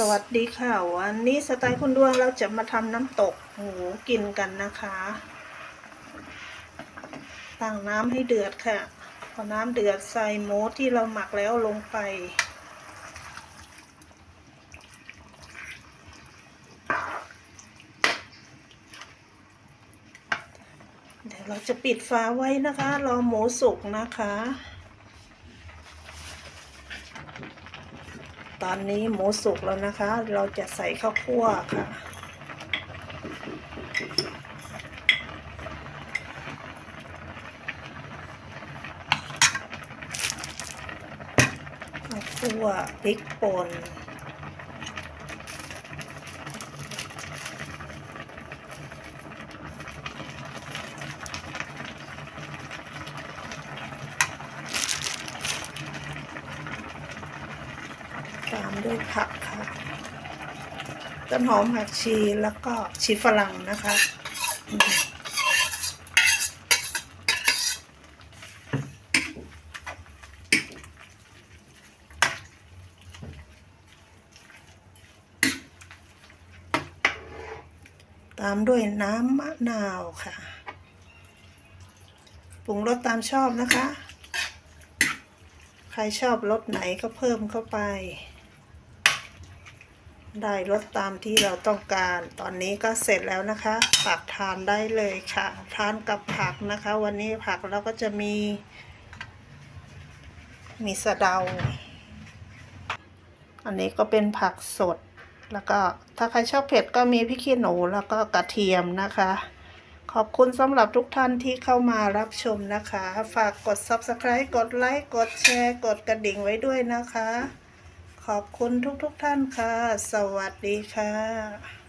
สวัสดีค่ะ วันนี้สไตล์คุณดวงเราจะมาทำน้ำตกหมูกินกันนะคะ ตั้งน้ำให้เดือดค่ะ พอน้ำเดือดใส่หมูที่เราหมักแล้วลงไป เดี๋ยวเราจะปิดฝาไว้นะคะ รอหมูสุกนะคะ ตอนนี้หมูสุกแล้วนะคะ เราจะใส่ข้าวคั่วค่ะข้าวคั่วพริกป่น ตามด้วยผักค่ะต้นหอมผักชีแล้วก็ชีฝรั่งนะคะ ตามด้วยน้ำมะนาวค่ะปรุงรสตามชอบนะคะ ใครชอบรสไหนก็เพิ่มเข้าไป ได้รสตามที่เราต้องการ ตอนนี้ก็เสร็จแล้วนะคะตักทานได้เลยค่ะ ทานกับผักนะคะ วันนี้ผักเราก็จะมี มีสะเดา อันนี้ก็เป็นผักสด แล้วก็ถ้าใครชอบเผ็ดก็มีพริกขี้หนูแล้วก็กระเทียมนะคะ ขอบคุณสำหรับทุกท่านที่เข้ามารับชมนะคะ ฝากกด subscribe กดไลค์ กดแชร์ กดกระดิ่งไว้ด้วยนะคะ ขอบคุณทุกๆทท่านค่ะ สวัสดีค่ะ